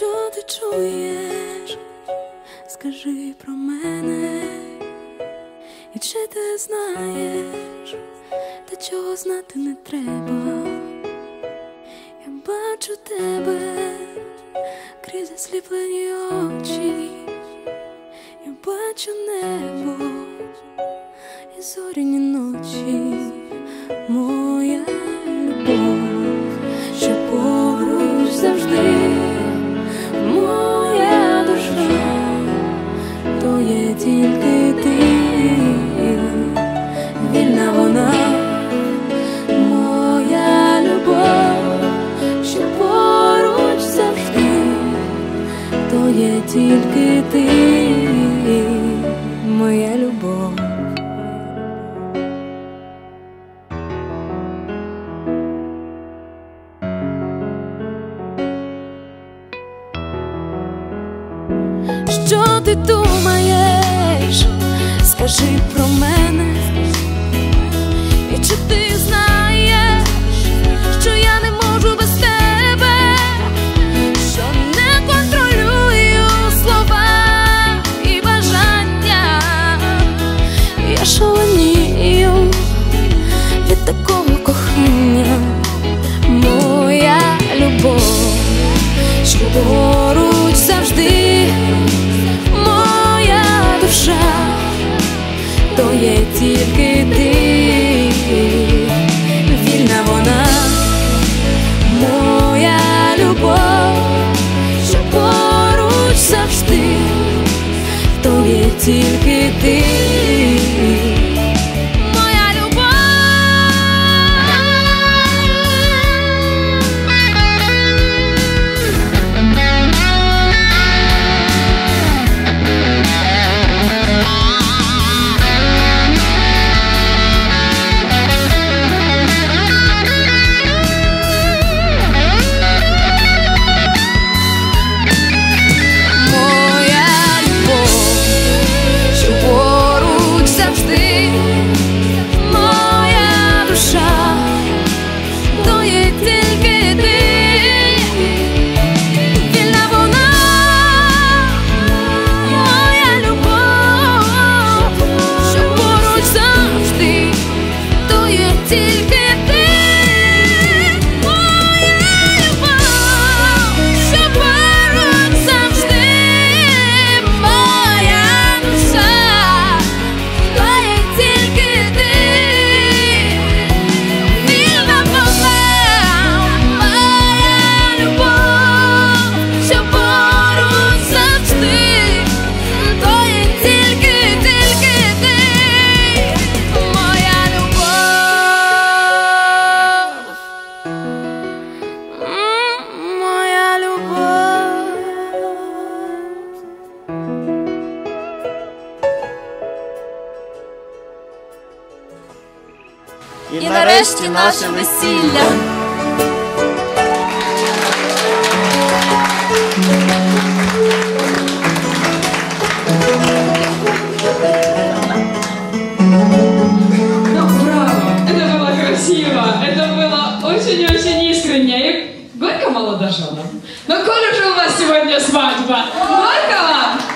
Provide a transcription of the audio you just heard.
ти чуєш, скажи про мене, і чи ти знаєш, та чого знати не треба. Я бачу тебе крізь засліплені очі, я бачу небо і зоряні ночі, є тільки ти, моя любов. Що ти думаєш? Скажи про мене, поруч завжди моя душа, то є тільки ти, вільна вона, моя любов, поруч завжди, то є тільки ти. І нарешті наше весілля. Ну, браво! Это было красиво, это было очень-очень искренне и горько молодоженам. Но коль же у вас сегодня свадьба, вот